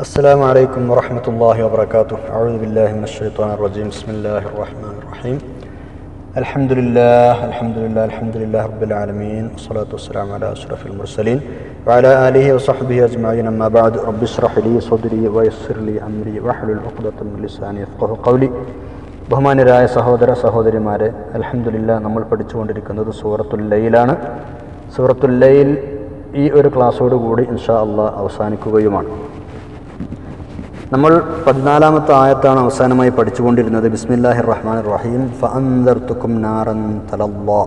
السلام عليكم ورحمة الله وبركاته أعوذ بالله من الشيطان الرجيم بسم الله الرحمن الرحيم الحمد لله الحمد لله الحمد لله رب العالمين والصلاة والسلام على أشرف المرسلين وعلى آله وصحبه أجمعين أما بعد رب اشرح لي صدري ويسر لي أمري واحلل عقدة من لساني يفقه قولي ബഹുമാന്യരായ സഹോദര സഹോദരിമാരെ അൽഹംദുലില്ല നമ്മൾ പഠിച്ചുകൊണ്ടിരിക്കുന്നത് സൂറത്തുൽ ലൈലാണ് സൂറത്തുൽ ലൈൽ ഈ ഒരു ക്ലാസ്സോട് കൂടി ഇൻഷാ അള്ളാഹ് അവസാനിക്കുകയുമാണ് നമ്മൾ പതിനാലാമത്തെ ആയത്താണ് അവസാനമായി പഠിച്ചുകൊണ്ടിരുന്നത്. ബിസ്മില്ലാഹി റഹ്മാൻ റഹീം ഫഅൻദർത്തുക്കും നാറൻ തലല്ലാ.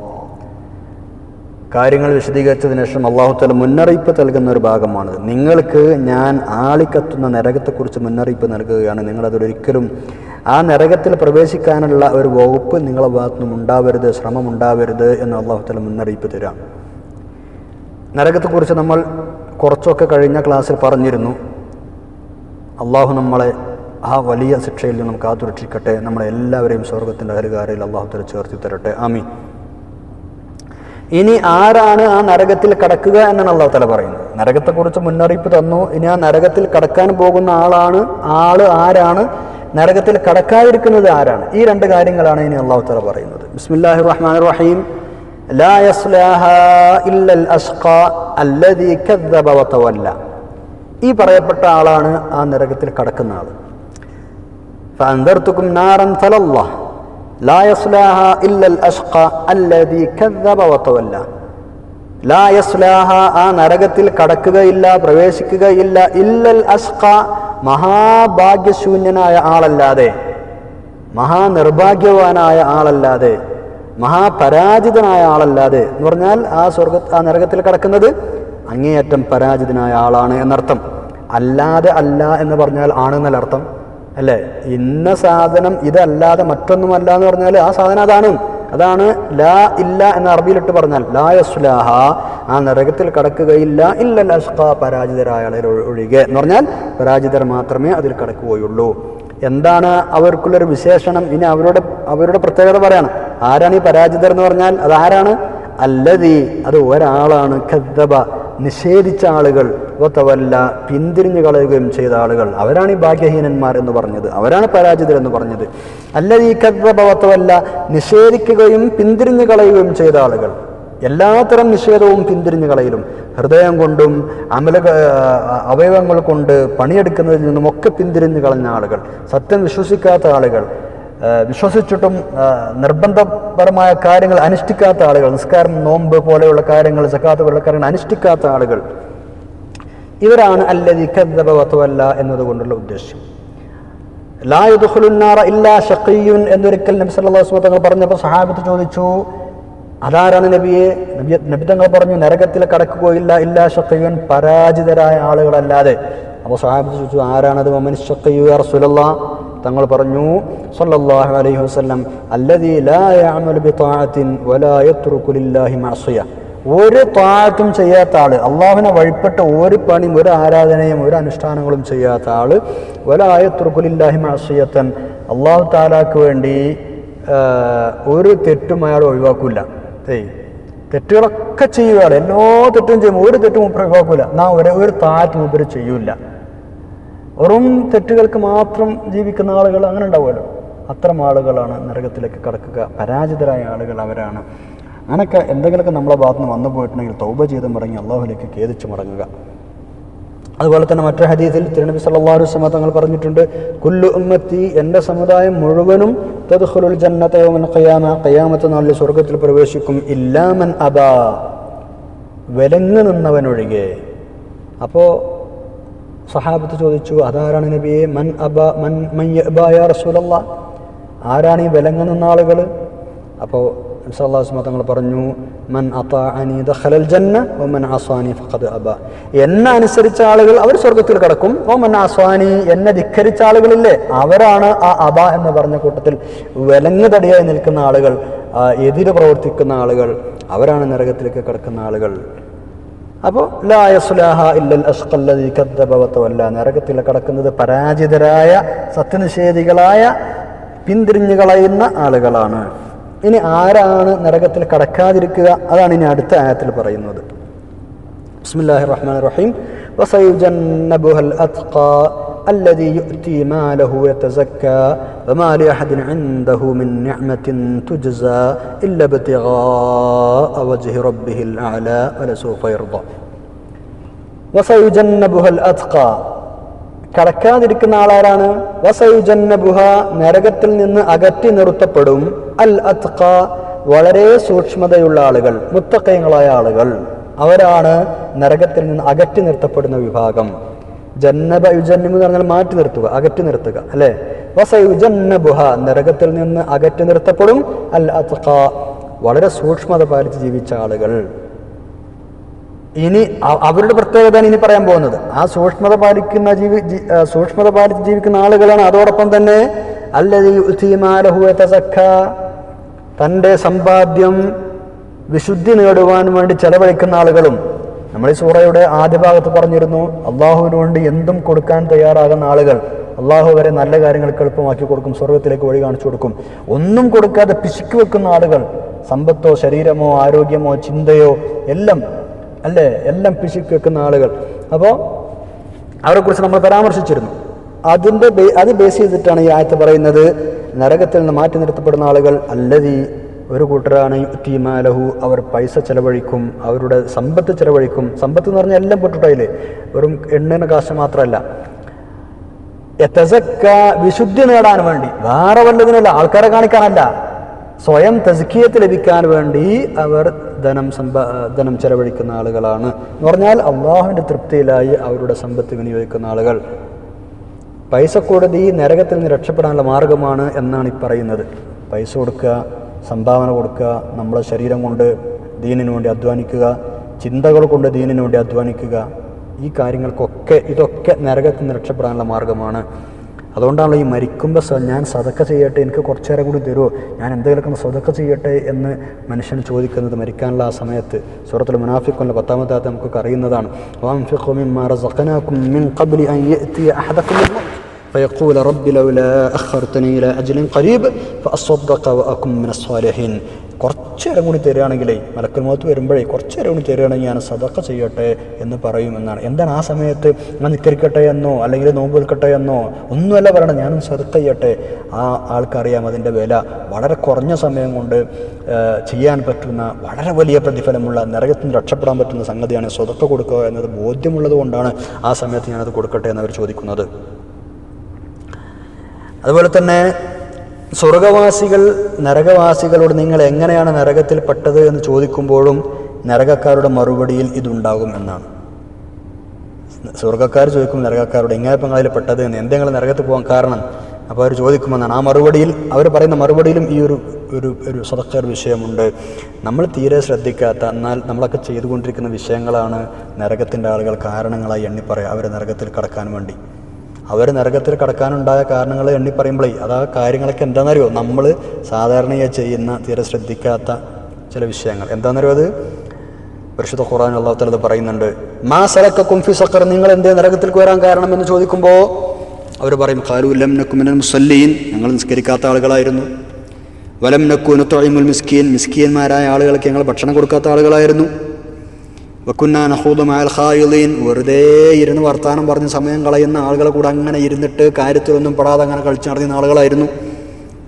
കാര്യങ്ങൾ വിശദീകരിച്ചതിന് ശേഷം അള്ളാഹുത്തല മുന്നറിയിപ്പ് നൽകുന്ന ഒരു ഭാഗമാണ് നിങ്ങൾക്ക് ഞാൻ ആളിക്കത്തുന്ന നരകത്തെക്കുറിച്ച് മുന്നറിയിപ്പ് നൽകുകയാണ്. നിങ്ങളതൊരിക്കലും ആ നരകത്തിൽ പ്രവേശിക്കാനുള്ള ഒരു വകുപ്പ് നിങ്ങളെ ഭാഗത്തുനിന്നും ഉണ്ടാവരുത് ശ്രമം ഉണ്ടാവരുത് എന്ന് അള്ളാഹുത്തല മുന്നറിയിപ്പ് തരാം. നരകത്തെക്കുറിച്ച് നമ്മൾ കുറച്ചൊക്കെ കഴിഞ്ഞ ക്ലാസ്സിൽ പറഞ്ഞിരുന്നു. അള്ളാഹു നമ്മളെ ആ വലിയ ശിക്ഷയിൽ നിന്നും കാത്തുരക്ഷിക്കട്ടെ. നമ്മളെ എല്ലാവരെയും സ്വർഗത്തിന്റെ അരുകാരയിൽ അള്ളാഹു തല ചേർത്തി തരട്ടെ. ആമി ഇനി ആരാണ് ആ നരകത്തിൽ കടക്കുക എന്നാണ് അള്ളാഹു തല പറയുന്നത്. നരകത്തെക്കുറിച്ച് മുന്നറിയിപ്പ് തന്നു. ഇനി ആ നരകത്തിൽ കടക്കാൻ പോകുന്ന ആളാണ് ആൾ ആരാണ്? നരകത്തിൽ കടക്കാതിരിക്കുന്നത് ആരാണ്? ഈ രണ്ട് കാര്യങ്ങളാണ് ഇനി അള്ളാഹു തല പറയുന്നത്. ബിസ്മില്ലാഹി റഹ്മാൻ റഹീം. ലാ അല്ലദീ കദ്ദബ വതവല്ല ഈ പറയപ്പെട്ട ആളാണ് ആ നരകത്തിൽ കടക്കുന്ന ആൾ فأنذرتكم نارا تلظى لا يصلاها إلا الأشقى الذي كذب وتولى ലാ യസ്ലാഹ ആ നരകത്തിൽ കടക്കുകയില്ല പ്രവേശിക്കുകയില്ല ഇല്ലൽ അസ്ക മഹാഭാഗ്യശൂന്യനായ ആളല്ലാതെ മഹാനിർഭാഗ്യവാനായ ആളല്ലാതെ മഹാപരാജിതനായ ആളല്ലാതെ എന്ന് പറഞ്ഞാൽ ആ സ്വർഗ ആ നരകത്തിൽ കടക്കുന്നത് അങ്ങേയറ്റം പരാജിതനായ ആളാണ് എന്നർത്ഥം. അല്ലാതെ അല്ല എന്ന് പറഞ്ഞാൽ ആണെന്നല്ല അർത്ഥം അല്ലേ? ഇന്ന സാധനം ഇതല്ലാതെ മറ്റൊന്നുമല്ല എന്ന് പറഞ്ഞാൽ ആ സാധനം അതാണ്. അതാണ് ലാ ഇല്ല എന്ന അറബിയിലിട്ട് പറഞ്ഞാൽ ലാ യസ്ലാഹ. ആ നരകത്തിൽ കടക്കുകയില്ല ഇല്ല ലഷ്ക പരാജിതരായ ആളെ ഒഴി- ഒഴികെ എന്ന് പറഞ്ഞാൽ പരാജിതർ മാത്രമേ അതിൽ കടക്കുകയുള്ളൂ. എന്താണ് അവർക്കുള്ളൊരു വിശേഷണം? ഇനി അവരുടെ അവരുടെ പ്രത്യേകത പറയാണ്. ആരാണ് ഈ പരാജിതർ എന്ന് പറഞ്ഞാൽ അതാരാണ്? അല്ലതി അത് ഒരാളാണ്. ഖദ്ദബ നിഷേധിച്ച ആളുകൾ വത്തവല്ല പിന്തിരിഞ്ഞു കളയുകയും ചെയ്ത ആളുകൾ. അവരാണ് ഈ ഭാഗ്യഹീനന്മാർ എന്ന് പറഞ്ഞത്. അവരാണ് പരാജിതർ എന്ന് പറഞ്ഞത്. അല്ല ഈ കഥവത്തവല്ല നിഷേധിക്കുകയും പിന്തിരിഞ്ഞു കളയുകയും ചെയ്ത ആളുകൾ. എല്ലാത്തരം നിഷേധവും പിന്തിരിഞ്ഞു കളയിലും ഹൃദയം കൊണ്ടും അമല അവയവങ്ങൾ കൊണ്ട് പണിയെടുക്കുന്നതിൽ നിന്നും ഒക്കെ പിന്തിരിഞ്ഞു കളഞ്ഞ ആളുകൾ സത്യം വിശ്വസിക്കാത്ത ആളുകൾ. വിശ്വസിച്ചിട്ടും നിർബന്ധപരമായ കാര്യങ്ങൾ അനുഷ്ഠിക്കാത്ത ആളുകൾ നിസ്കാരം നോമ്പ് പോലെയുള്ള കാര്യങ്ങൾ സക്കാത്ത് പോലുള്ള കാര്യങ്ങൾ അനുഷ്ഠിക്കാത്ത ആളുകൾ ഇവരാണ് അല്ലതി കദ്ദബവത്വല്ല എന്നതുകൊണ്ടുള്ള ഉദ്ദേശ്യം. ലാ യുദ്ഖുലുന്നാറ ഇല്ലാ ഷഖിയുൻ എന്നൊരിക്കൽ നബി സല്ലല്ലാഹു അലൈഹി തങ്ങൾ പറഞ്ഞപ്പോൾ സഹാബത്ത് ചോദിച്ചു അതാരാണ് നബിയെ? നബി നബി തങ്ങൾ പറഞ്ഞു നരകത്തിൽ കടക്കുകയില്ല ഇല്ലാ ഷഖിയുൻ പരാജിതരായ ആളുകളല്ലാതെ. അപ്പോൾ സഹാബത്ത് ചോദിച്ചു ആരാണത്? മമൻ ഷഖിയു യാ റസൂലല്ലാ? തങ്ങൾ പറഞ്ഞു സല്ലല്ലാഹു അലൈഹി വസല്ലം അല്ലദീ ലാ യഅമലു ബിതാഅത്തിൻ വലാ യത്രുകു ലില്ലാഹി മഅസിയ. ഒരു താഴത്തും ചെയ്യാത്ത ആൾ അള്ളാഹുവിനെ വഴിപ്പെട്ട ഒരു പണിയും ഒരു ആരാധനയും ഒരു അനുഷ്ഠാനങ്ങളും ചെയ്യാത്ത ആൾ ഒരായത്തുറുക്കുലില്ലാഹി മാസിയത്തൻ അള്ളാഹു താലാക്ക് വേണ്ടി ഒരു തെറ്റും അയാൾ ഒഴിവാക്കൂല. ഏയ് തെറ്റുകളൊക്കെ ചെയ്യുകയാണ് എല്ലാ തെറ്റും ചെയ്യും ഒരു തെറ്റും ഒഴിവാക്കില്ല ഒഴിവാക്കൂല. എന്നാ ഒരേ ഒരു താഴത്ത് ഉപരി ചെയ്യൂല. വെറും തെറ്റുകൾക്ക് മാത്രം ജീവിക്കുന്ന ആളുകൾ അങ്ങനെ ഉണ്ടാവുമല്ലോ. അത്തരം ആളുകളാണ് നരകത്തിലേക്ക് കടക്കുക. പരാജിതരായ ആളുകൾ അവരാണ്. അങ്ങനെയൊക്കെ എന്തെങ്കിലുമൊക്കെ നമ്മളെ ഭാഗത്ത് നിന്ന് വന്നു പോയിട്ടുണ്ടെങ്കിൽ തൗബ ചെയ്ത് മടങ്ങി അള്ളാഹുലേക്ക് ഖേദിച്ച് മടങ്ങുക. അതുപോലെ തന്നെ മറ്റൊരു ഹദീസിൽ തിരുനബി അലൈഹി വസല്ലം തങ്ങൾ പറഞ്ഞിട്ടുണ്ട് കുല്ലു ഉമ്മത്തി എന്റെ സമുദായം മുഴുവനും തദ്ഖുലുൽ ജന്നത കയ്യാമ ഖിയാമ ഖിയാമത്ത് നാളിൽ സ്വർഗത്തിൽ പ്രവേശിക്കും ഇല്ലാമൻ അബ. വിലങ്ങ് നിന്നവനൊഴികെ. അപ്പോൾ സഹാബത്ത് ചോദിച്ചു അതാരാണ് നബിയെ? മൻ അബ മൻ മയ്യ റസൂലല്ല? ആരാണ് ഈ വിലങ്ങുന്ന ആളുകൾ അപ്പോൾ സല്ലാസ്മ തങ്ങൾ പറഞ്ഞു മൻ അതാഅനി ദഖലൽ ജന്ന മൻ അസാനി ഫഖദ് അബ. എന്നെ അനുസരിച്ച ആളുകൾ അവർ സ്വർഗത്തിൽ കടക്കും. മൻ അസാനി എന്നെ ധിക്കരിച്ച ആളുകളില്ലേ അവരാണ് ആ അബ എന്ന് പറഞ്ഞ കൂട്ടത്തിൽ വിലങ്ങ് തടിയായി നിൽക്കുന്ന ആളുകൾ എതിര് പ്രവർത്തിക്കുന്ന ആളുകൾ അവരാണ് നരകത്തിലേക്ക് കിടക്കുന്ന ആളുകൾ. അപ്പോൾ ലായസുലാഹ ഇല്ലൽ അഷ്കല്ലതി കദ്ദബവത്തവല്ല നരകത്തിൽ കടക്കുന്നത് പരാജിതരായ സത്യനിഷേധികളായ പിന്തിരിഞ്ഞു കളയുന്ന ആളുകളാണ്. ഇനി ആരാണ് നരകത്തിൽ കടക്കാതിരിക്കുക? അതാണ് ഇനി അടുത്ത ആയത്തിൽ പറയുന്നത്. ബിസ്മില്ലാഹിർ റഹ്മാൻ റഹീം. വസൈജന്നബുഹൽ അത്ഖാ. الذي يؤتي ماله يتزكى وما لأحد عنده من نعمة تجزى إلا ابتغاء وجه ربه الأعلى ولسوف يرضى വസയുജന്നബുഹൽ അത്ഖ കടക്കാതിരിക്കുന്ന ആളാരാണ് വസയുജന്നബുഹ നരകത്തിൽ നിന്ന് അകറ്റി നിർത്തപ്പെടും അൽ അത്ഖ വളരെ സൂക്ഷ്മതയുള്ള ആളുകൾ മുത്തക്കയങ്ങളായ ആളുകൾ അവരാണ് നരകത്തിൽ നിന്ന് അകറ്റി നിർത്തപ്പെടുന്ന വിഭാഗം ജന്നബ യുജന്നിമു എന്ന് പറഞ്ഞാൽ മാറ്റി നിർത്തുക അകറ്റി നിർത്തുക അല്ലെ? വസയുജന്നബുഹ നരകത്തിൽ നിന്ന് അകറ്റി നിർത്തപ്പെടും. അൽ അത്ഖ വളരെ സൂക്ഷ്മത പാലിച്ച് ജീവിച്ച ആളുകൾ. ഇനി അവരുടെ പ്രത്യേകതയാണ് ഇനി പറയാൻ പോകുന്നത്. ആ സൂക്ഷ്മത പാലിക്കുന്ന ജീവി സൂക്ഷ്മത പാലിച്ച് ജീവിക്കുന്ന ആളുകളാണ്. അതോടൊപ്പം തന്നെ അല്ലതീമാലഹുവ തന്റെ സമ്പാദ്യം വിശുദ്ധി നേടുവാൻ വേണ്ടി ചെലവഴിക്കുന്ന ആളുകളും നമ്മൾ ഈ സൂറയുടെ ആദ്യ ഭാഗത്ത് പറഞ്ഞിരുന്നു അള്ളാഹുവിന് വേണ്ടി എന്തും കൊടുക്കാൻ തയ്യാറാകുന്ന ആളുകൾ അള്ളാഹു വരെ നല്ല കാര്യങ്ങൾക്ക് എളുപ്പമാക്കി കൊടുക്കും സ്വർഗത്തിലേക്ക് വഴി കാണിച്ചു കൊടുക്കും. ഒന്നും കൊടുക്കാതെ പിശുക്ക് വെക്കുന്ന ആളുകൾ സമ്പത്തോ ശരീരമോ ആരോഗ്യമോ ചിന്തയോ എല്ലാം അല്ലേ? എല്ലാം പിശുക്ക് വെക്കുന്ന ആളുകൾ. അപ്പോൾ അവരെക്കുറിച്ച് നമ്മൾ പരാമർശിച്ചിരുന്നു. അതിന്റെ അത് ബേസ് ചെയ്തിട്ടാണ് ഈ ആയത്ത് പറയുന്നത് നരകത്തിൽ നിന്ന് മാറ്റി നിർത്തപ്പെടുന്ന ആളുകൾ അല്ലതി ഒരു കൂട്ടരാണ് യുക്തിമാലഹു അവർ പൈസ ചെലവഴിക്കും അവരുടെ സമ്പത്ത് ചെലവഴിക്കും. സമ്പത്ത് എന്ന് പറഞ്ഞാൽ എല്ലാം പൊട്ടിട്ടായില്ലേ വെറും എണ്ണിന് കാശ് മാത്രമല്ല. തെസക്ക വിശുദ്ധി നേടാൻ വേണ്ടി. വേറെ വല്ലതിനല്ല ആൾക്കാരെ കാണിക്കാനല്ല. സ്വയം തസ്കീയത്ത് ലഭിക്കാൻ വേണ്ടി അവർ ധനം സമ്പ ധനം ചെലവഴിക്കുന്ന ആളുകളാണ്. എന്ന് പറഞ്ഞാൽ അള്ളാഹുവിന്റെ തൃപ്തിയിലായി അവരുടെ സമ്പത്ത് വിനിയോഗിക്കുന്ന ആളുകൾ. പൈസ കൊടുത്ത് ഈ നരകത്തിൽ നിന്ന് രക്ഷപ്പെടാനുള്ള മാർഗമാണ് എന്നാണ് ഈ പറയുന്നത്. പൈസ കൊടുക്കുക സംഭാവന കൊടുക്കുക നമ്മളെ ശരീരം കൊണ്ട് ദീനിനു വേണ്ടി അധ്വാനിക്കുക ചിന്തകൾ കൊണ്ട് ദീനിനു വേണ്ടി അധ്വാനിക്കുക. ഈ കാര്യങ്ങൾക്കൊക്കെ ഇതൊക്കെ നരകത്തിൽ നിന്ന് രക്ഷപ്പെടാനുള്ള മാർഗമാണ്. അതുകൊണ്ടാണല്ലോ ഈ മരിക്കുമ്പോൾ ഞാൻ സതക്ക ചെയ്യട്ടെ എനിക്ക് കുറച്ചു നേരം കൂടി തരുമോ ഞാൻ എന്തെങ്കിലുമൊക്കെ സതക്ക ചെയ്യട്ടെ എന്ന് മനുഷ്യൻ ചോദിക്കുന്നത് മരിക്കാനുള്ള ആ സമയത്ത് സൂറത്തുൽ മുനാഫിഖുള്ള പത്താമത്തെ നമുക്കൊക്കെ അറിയുന്നതാണ്. وأنفقوا مما رزقناكم من قبل أن يأتي أحدكم الموت فيقول رب لولا أخرتني إلى أجل قريب فأصدق وأكن من الصالحين കുറച്ച് നേരം കൂടി തരികയാണെങ്കിലേ മലക്കൽ മുഖത്ത് വരുമ്പോഴേ കുറച്ച് നേരം കൂടി തരികയാണെങ്കിൽ ഞാൻ സതക്ക ചെയ്യട്ടെ എന്ന് പറയുമെന്നാണ് എന്താണ് ആ സമയത്ത് ഞാൻ നിക്കരിക്കട്ടെ എന്നോ അല്ലെങ്കിൽ നോമ്പ് നിൽക്കട്ടെ എന്നോ ഒന്നുമല്ല പറയണം ഞാനും സതക്ക ചെയ്യട്ടെ ആ ആൾക്കറിയാം അതിൻ്റെ വില വളരെ കുറഞ്ഞ സമയം കൊണ്ട് ആ, ചെയ്യാൻ പറ്റുന്ന വളരെ വലിയ പ്രതിഫലമുള്ള നരകത്തിൽ നിന്ന് രക്ഷപ്പെടാൻ പറ്റുന്ന സംഗതിയാണ് സ്വതക്ക കൊടുക്കുക എന്നത് ബോധ്യമുള്ളത് കൊണ്ടാണ് ആ സമയത്ത് ഞാനത് കൊടുക്കട്ടെ എന്നവർ ചോദിക്കുന്നത് അതുപോലെ തന്നെ സ്വർഗവാസികൾ നരകവാസികളോട് നിങ്ങൾ എങ്ങനെയാണ് നരകത്തിൽ പെട്ടത് എന്ന് ചോദിക്കുമ്പോഴും നരകക്കാരുടെ മറുപടിയിൽ ഇതുണ്ടാകും എന്നാണ്. സ്വർഗക്കാർ ചോദിക്കും നരകക്കാരോട് എങ്ങനെ ഇപ്പം അതിൽ പെട്ടത് എന്ന് എന്തെങ്കിലും നരകത്തിൽ പോകാൻ കാരണം? അപ്പോൾ അവർ ചോദിക്കുമെന്നാണ്. ആ മറുപടിയിൽ അവർ പറയുന്ന മറുപടിയിലും ഈ ഒരു ഒരു ഒരു സദക്കർ വിഷയമുണ്ട്. നമ്മൾ തീരെ ശ്രദ്ധിക്കാത്ത എന്നാൽ നമ്മളൊക്കെ ചെയ്തുകൊണ്ടിരിക്കുന്ന വിഷയങ്ങളാണ് നരകത്തിന്റെ ആളുകൾ കാരണങ്ങളായി എണ്ണിപ്പറയുക അവരെ നരകത്തിൽ കടക്കാൻ വേണ്ടി. അവർ നരകത്തിൽ കടക്കാനുണ്ടായ കാരണങ്ങൾ എണ്ണി പറയുമ്പോഴേ അത് കാര്യങ്ങളൊക്കെ എന്താണെന്നറിയോ നമ്മൾ സാധാരണയായി ചെയ്യുന്ന തീരെ ശ്രദ്ധിക്കാത്ത ചില വിഷയങ്ങൾ. എന്താണെന്നറിയോ അത്? പരിശുദ്ധ ഖുറാൻ അള്ളാഹു തല പറയുന്നുണ്ട്. മാ സലക്ക കുംഫി സക്കർ നിങ്ങൾ എന്തേ നരകത്തിൽ വരാൻ കാരണം എന്ന് ചോദിക്കുമ്പോൾ അവർ പറയും ഖാലു ലം നക്കുമിനൽ മുസല്ലീൻ. ഞങ്ങൾ നിസ്കരിക്കാത്ത ആളുകളായിരുന്നു. വലം നക്കുനു മിസ്കീൻ. മിസ്കീന്മാരായ ആളുകൾക്ക് ഞങ്ങൾ ഭക്ഷണം കൊടുക്കാത്ത ആളുകളായിരുന്നു. വക്കുന്നാ നഹൂദ് മാൽ ഖായിലീൻ. വെറുതെ ഇരുന്ന് വർത്താനം പറഞ്ഞ് സമയം കളയുന്ന ആളുകളെ കൂടെ അങ്ങനെ ഇരുന്നിട്ട് കാര്യത്തിലൊന്നും പെടാതെ അങ്ങനെ കളിച്ചു നടന്ന ആളുകളായിരുന്നു.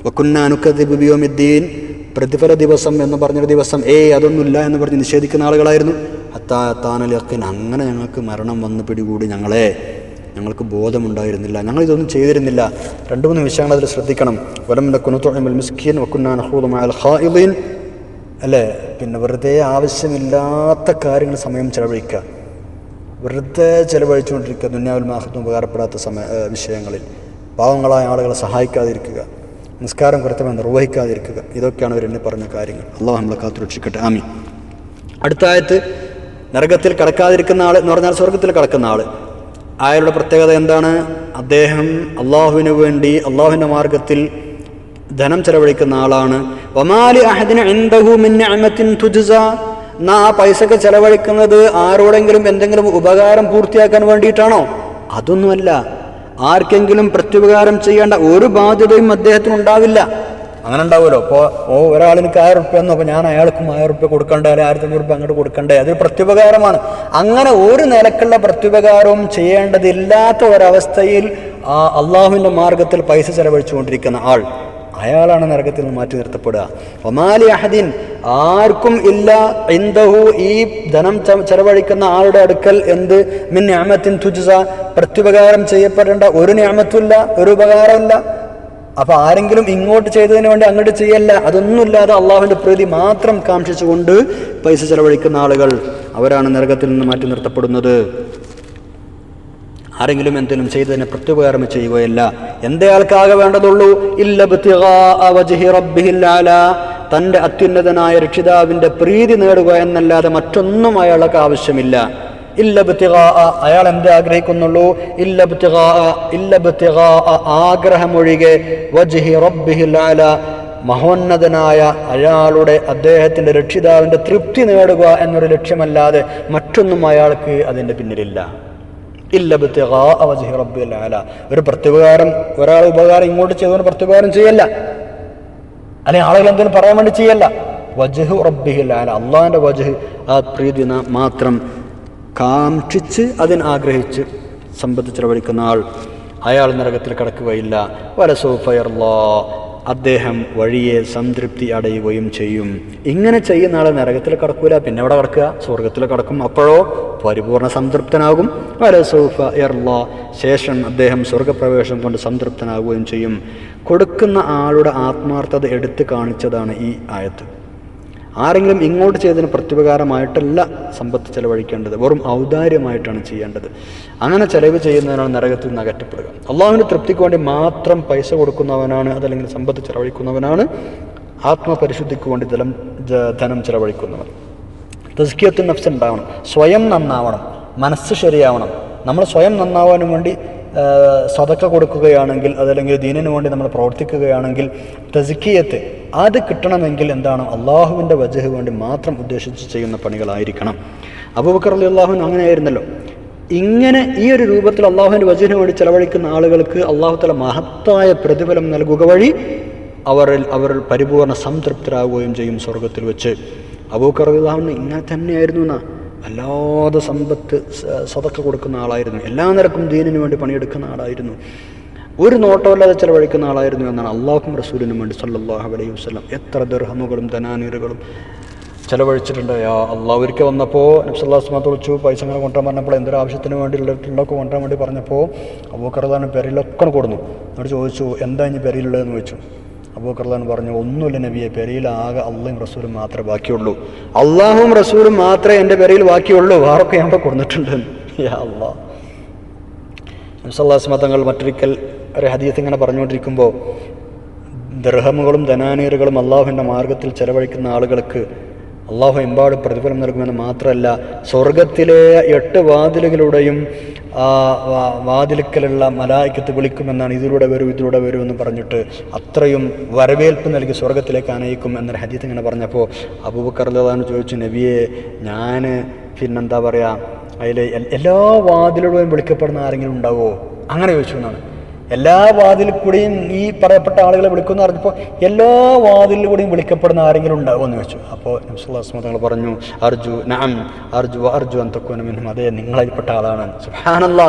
വക്കുന്നാനുക്കദ്ദീൻ പ്രതിഫല ദിവസം എന്ന് പറഞ്ഞൊരു ദിവസം ഏയ് അതൊന്നുമില്ല എന്ന് പറഞ്ഞ് നിഷേധിക്കുന്ന ആളുകളായിരുന്നു. അത്താ അത്താനലക്കിൻ അങ്ങനെ ഞങ്ങൾക്ക് മരണം വന്ന് പിടികൂടി ഞങ്ങളെ. ഞങ്ങൾക്ക് ബോധമുണ്ടായിരുന്നില്ല. ഞങ്ങൾ ഇതൊന്നും ചെയ്തിരുന്നില്ല. രണ്ട് മൂന്ന് വിഷയങ്ങൾ അതിൽ ശ്രദ്ധിക്കണം. വലം കുനുത്തുൽ മിസ്കീൻ. വക്കുന്നാ നഹൂദ് മാൽ ഖായിലീൻ. അല്ലേ? പിന്നെ വെറുതെ ആവശ്യമില്ലാത്ത കാര്യങ്ങൾ സമയം ചെലവഴിക്കുക. വെറുതെ ചെലവഴിച്ചുകൊണ്ടിരിക്കുക ദുന്യാവിൽ മാഹത്വം ഉപകാരപ്പെടാത്ത സമയ വിഷയങ്ങളിൽ. പാവങ്ങളായ ആളുകളെ സഹായിക്കാതിരിക്കുക. നിസ്കാരം കൃത്യമായി നിർവഹിക്കാതിരിക്കുക. ഇതൊക്കെയാണ് അവർ എന്നെ പറഞ്ഞ കാര്യങ്ങൾ. അള്ളാഹു നമ്മളെ കാത്തുരക്ഷിക്കട്ടെ ആമി അടുത്ത ആയത്ത് നരകത്തിൽ കടക്കാതിരിക്കുന്ന ആൾ എന്ന് പറഞ്ഞാൽ സ്വർഗത്തിൽ കടക്കുന്ന ആൾ അയാളുടെ പ്രത്യേകത എന്താണ്? അദ്ദേഹം അള്ളാഹുവിന് വേണ്ടി അള്ളാഹുവിന്റെ മാർഗത്തിൽ ധനം ചെലവഴിക്കുന്ന ആളാണ്. വമാലി അഹദിന് എന്നാ ആ പൈസക്ക് ചെലവഴിക്കുന്നത് ആരോടെങ്കിലും എന്തെങ്കിലും ഉപകാരം പൂർത്തിയാക്കാൻ വേണ്ടിയിട്ടാണോ? അതൊന്നുമല്ല. ആർക്കെങ്കിലും പ്രത്യുപകാരം ചെയ്യേണ്ട ഒരു ബാധ്യതയും അദ്ദേഹത്തിന് ഉണ്ടാവില്ല. അങ്ങനെ ഉണ്ടാവുമല്ലോ ഇപ്പോൾ ഓ ഒരാളിന് ആയിരം റുപ്യ എന്നോ അപ്പോൾ ഞാൻ അയാൾക്കും ആയിരം റുപ്യ കൊടുക്കണ്ടേ അല്ലെങ്കിൽ ആയിരത്തി അഞ്ഞൂറ് റുപ്യ അങ്ങോട്ട് കൊടുക്കണ്ടേ? അതൊരു പ്രത്യുപകാരമാണ്. അങ്ങനെ ഒരു നിലക്കുള്ള പ്രത്യുപകാരവും ചെയ്യേണ്ടതില്ലാത്ത ഒരവസ്ഥയിൽ അള്ളാഹുവിന്റെ മാർഗത്തിൽ പൈസ ചെലവഴിച്ചുകൊണ്ടിരിക്കുന്ന ആൾ. അയാളാണ് നരകത്തിൽ നിന്ന് മാറ്റി നിർത്തപ്പെടുക. ഒമാലി അഹദിൻ ആർക്കും ഇല്ല എന്തഹു ഈ ധനം ചെലവഴിക്കുന്ന ആളുടെ അടുക്കൽ എന്ത്? മിൻ ഞാമത്തിൻ തുജുസ പ്രത്യുപകാരം ചെയ്യപ്പെടേണ്ട ഒരു ഞാമത്തുമില്ല ഒരു ഉപകാരമില്ല അപ്പൊ ആരെങ്കിലും ഇങ്ങോട്ട് ചെയ്തതിന് വേണ്ടി അങ്ങോട്ട് ചെയ്യല്ല അതൊന്നുമില്ലാതെ അള്ളാഹുവിന്റെ പ്രീതി മാത്രം കാക്ഷിച്ചുകൊണ്ട് പൈസ ചെലവഴിക്കുന്ന ആളുകൾ അവരാണ് നരകത്തിൽ നിന്ന് മാറ്റി നിർത്തപ്പെടുന്നത്. ആരെങ്കിലും എന്തെങ്കിലും ചെയ്തതിനെ പ്രത്യുപകാരം ചെയ്യുകയല്ല എന്തയാൾക്കാകെ വേണ്ടതുള്ളൂ തന്റെ അത്യുന്നതനായ രക്ഷിതാവിന്റെ പ്രീതി നേടുക എന്നല്ലാതെ മറ്റൊന്നും അയാൾക്ക് ആവശ്യമില്ല ഇല്ല. അയാൾ എന്ത് ആഗ്രഹിക്കുന്നുള്ളൂ ഇല്ല. ഇല്ല. ആഗ്രഹമൊഴികെ വജ്ഹി. മഹോന്നതനായ അയാളുടെ അദ്ദേഹത്തിന്റെ രക്ഷിതാവിന്റെ തൃപ്തി നേടുക എന്നൊരു ലക്ഷ്യമല്ലാതെ മറ്റൊന്നും അയാൾക്ക് അതിന്റെ പിന്നിലില്ല റബ്ബിൽ. ഒരു പ്രത്യുപകാരം ഒരാൾ ഉപകാരം ഇങ്ങോട്ട് ചെയ്തവന് പ്രത്യുപകാരം ചെയ്യല്ല. അല്ലെങ്കിൽ ആളുകൾ എന്തെങ്കിലും പറയാൻ വേണ്ടി ചെയ്യല്ല. വജഹു റബ്ബിഹിൽ അല അള്ളാഹിന്റെ വജഹ് ആ പ്രീതി മാത്രം കാക്ഷിച്ച് അതിന് ആഗ്രഹിച്ച് സമ്പത്ത് ചെലവഴിക്കുന്ന ആൾ അയാൾ നരകത്തിൽ കടക്കുകയില്ല. വലസോഫയർലോ അദ്ദേഹം വഴിയെ സംതൃപ്തി അടയുകയും ചെയ്യും. ഇങ്ങനെ ചെയ്യുന്ന ആൾ നരകത്തിൽ കടക്കൂല പിന്നെ എവിടെ കടക്കുക? സ്വർഗത്തിൽ കടക്കും. അപ്പോഴോ പരിപൂർണ സംതൃപ്തനാകും. വരസൂഫ എർല ശേഷം അദ്ദേഹം സ്വർഗപ്രവേശം കൊണ്ട് സംതൃപ്തനാകുകയും ചെയ്യും. കൊടുക്കുന്ന ആളുടെ ആത്മാർത്ഥത എടുത്തു കാണിച്ചതാണ് ഈ ആയത്ത്. ആരെങ്കിലും ഇങ്ങോട്ട് ചെയ്തതിന് പ്രത്യുപകാരമായിട്ടല്ല സമ്പത്ത് ചെലവഴിക്കേണ്ടത്. വെറും ഔദാര്യമായിട്ടാണ് ചെയ്യേണ്ടത്. അങ്ങനെ ചെലവ് ചെയ്യുന്നതിനാണ് നരകത്തിൽ നിന്ന് അകറ്റപ്പെടുക. അള്ളാഹുവിന്റെ തൃപ്തിക്ക് വേണ്ടി മാത്രം പൈസ കൊടുക്കുന്നവനാണ് അതല്ലെങ്കിൽ സമ്പത്ത് ചെലവഴിക്കുന്നവനാണ്. ആത്മപരിശുദ്ധിക്ക് വേണ്ടി ധനം ധനം ചെലവഴിക്കുന്നവൻ. തസ്കിയത്തിന് നഫ്സ് ഉണ്ടാവണം സ്വയം നന്നാവണം. മനസ്സ് ശരിയാവണം. നമ്മൾ സ്വയം നന്നാവാനും വേണ്ടി സതക്ക കൊടുക്കുകയാണെങ്കിൽ അതല്ലെങ്കിൽ ദീനിനു വേണ്ടി നമ്മൾ പ്രവർത്തിക്കുകയാണെങ്കിൽ തസ്കിയത്ത് അത് കിട്ടണമെങ്കിൽ എന്താണ്? അള്ളാഹുവിന്റെ വജഹ് വേണ്ടി മാത്രം ഉദ്ദേശിച്ച് ചെയ്യുന്ന പണികളായിരിക്കണം. അബൂബക്കർ അലി അള്ളാഹുവിന് അങ്ങനെയായിരുന്നല്ലോ. ഇങ്ങനെ ഈ ഒരു രൂപത്തിൽ അള്ളാഹുവിന്റെ വജഹിന് വേണ്ടി ചെലവഴിക്കുന്ന ആളുകൾക്ക് അള്ളാഹു തല മഹത്തായ പ്രതിഫലം നൽകുക വഴി അവരിൽ അവർ പരിപൂർണ സംതൃപ്തരാകുകയും ചെയ്യും സ്വർഗത്തിൽ വെച്ച്. അബൂക്കറിയാവുന്ന ഇങ്ങനെ തന്നെയായിരുന്നു എന്നാ. അല്ലാതെ സമ്പത്ത് സതക്ക കൊടുക്കുന്ന ആളായിരുന്നു. എല്ലാ നിരക്കും ദീനിനു വേണ്ടി പണിയെടുക്കുന്ന ആളായിരുന്നു. ഒരു നോട്ടമല്ലാതെ ചിലവഴിക്കുന്ന ആളായിരുന്നു എന്നാണ് അള്ളാഹും റസൂലിനും വേണ്ടി സല്ലാഹു അലൈഹി വസല്ലം എത്ര ദർഹമുകളും ധനാനീറുകളും ചിലവഴിച്ചിട്ടുണ്ട്. യാ അള്ളാഹ് ഒരിക്കൽ വന്നപ്പോൾ നബ്സല്ലാസ്മാത്ത് വിളിച്ചു പൈസ ഇങ്ങനെ കൊണ്ടുവരാൻ പറഞ്ഞപ്പോൾ എന്തൊരു ആവശ്യത്തിന് വേണ്ടി ഉള്ളിട്ടുള്ളതൊക്കെ കൊണ്ടുവരാൻ വേണ്ടി പറഞ്ഞപ്പോൾ അബൂക്കർദാൻ പെരയിലൊക്കെ കൊടുന്നു. എന്നോട് ചോദിച്ചു എന്താ ഇനി പെരയിലുള്ളതെന്ന് ചോദിച്ചു? അബൂക്കർദാൻ പറഞ്ഞു ഒന്നുമില്ല നബിയെ പെരയിൽ ആകെ അള്ളയും റസൂലും മാത്രമേ ബാക്കിയുള്ളൂ. അള്ളാഹും റസൂലും മാത്രമേ എന്റെ പെരയിൽ ബാക്കിയുള്ളൂ. വേറൊക്കെ ഞാൻ ഇവിടെ കൊടുത്തിട്ടുണ്ട് അള്ളാഹ്. നബ്സല്ലാസ്മ തങ്ങൾ മറ്റൊരിക്കൽ ഒരു ഹദീസ് ഇങ്ങനെ പറഞ്ഞുകൊണ്ടിരിക്കുമ്പോൾ ദർഹമുകളും ധനാനീറുകളും അള്ളാഹുവിന്റെ മാർഗത്തിൽ ചെലവഴിക്കുന്ന ആളുകൾക്ക് അള്ളാഹു എമ്പാടും പ്രതിഫലം നൽകുമെന്ന് മാത്രമല്ല സ്വർഗത്തിലെ എട്ട് വാതിലുകളുടെയും ആ വാ- വാതിൽക്കലുള്ള മലായിക്കത്ത് വിളിക്കുമെന്നാണ് ഇതിലൂടെ വരൂ ഇതിലൂടെ വരൂ എന്ന് പറഞ്ഞിട്ട് അത്രയും വരവേൽപ്പ് നൽകി സ്വർഗത്തിലേക്ക് അനയിക്കും എന്നൊരു ഹദീത്ത് ഇങ്ങനെ പറഞ്ഞപ്പോൾ അബൂബക്കർലാന്ന് ചോദിച്ചു നബിയെ ഞാൻ പിന്നെന്താ പറയുക അതിൽ എല്ലാ വാതിലുകളും വിളിക്കപ്പെടുന്ന ആരെങ്കിലും ഉണ്ടാവുമോ അങ്ങനെ ചോദിച്ചു എന്നാണ്. എല്ലാ വാതിലിൽ കൂടിയും ഈ പറയപ്പെട്ട ആളുകളെ വിളിക്കുമെന്ന് പറഞ്ഞപ്പോൾ എല്ലാ വാതിലിൽ കൂടിയും വിളിക്കപ്പെടുന്ന ആരെങ്കിലും ഉണ്ടാവുമോ എന്ന് ചോദിച്ചു. അപ്പോൾ നബ്സുല്ലാസ്മ തങ്ങൾ പറഞ്ഞു അർജു നാം അർജു അർജു അന്തക്കുനും അതെ നിങ്ങൾ അതിൽപ്പെട്ട ആളാണ് സുഹാനല്ല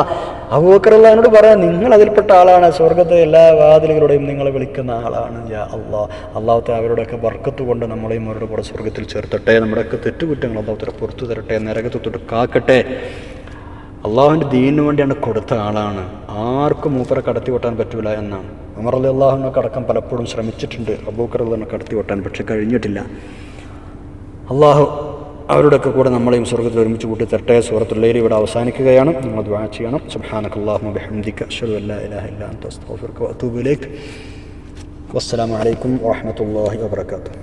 അബൂക്കറുള്ളതിനോട് പറയാം നിങ്ങൾ അതിൽപ്പെട്ട ആളാണ്. സ്വർഗത്തെ എല്ലാ വാതിലുകളുടെയും നിങ്ങളെ വിളിക്കുന്ന ആളാണ്. യാ അള്ളാഹ് അള്ളാഹത്തെ അവരോടൊക്കെ വർക്കത്ത് കൊണ്ട് നമ്മളെയും അവരുടെ കൂടെ സ്വർഗത്തിൽ ചേർത്തട്ടെ. നമ്മുടെയൊക്കെ തെറ്റുകുറ്റങ്ങൾ അള്ളാഹത്തെ പുറത്തു തരട്ടെ നരകത്ത് കാക്കട്ടെ. അള്ളാഹുവിന്റെ ദീനിന് വേണ്ടിയാണ് കൊടുത്ത ആളാണ്. ആർക്കും മൂപ്പറെ കടത്തി വെട്ടാൻ പറ്റൂല എന്നാണ്. ഉമർ അലി അള്ളാഹുവിനൊക്കെ അടക്കം പലപ്പോഴും ശ്രമിച്ചിട്ടുണ്ട്. അബൂക്കർ അള്ളഹാനെ കടത്തി വെട്ടാൻ പക്ഷെ കഴിഞ്ഞിട്ടില്ല. അള്ളാഹു അവരുടെയൊക്കെ കൂടെ നമ്മളെയും സ്വർഗത്തിൽ ഒരുമിച്ച് കൂട്ടി തരട്ടെ. സുഹൃത്തുള്ളയിൽ ഇവിടെ അവസാനിക്കുകയാണ്. നിങ്ങൾ ദ്വാ ചെയ്യണം. സുബ്ഹാനക വസ്സലാമലൈക്കും അഷ്ഹദു അല്ലാ ഇലാഹ അലൈക്കും വാബർക്കാത്തു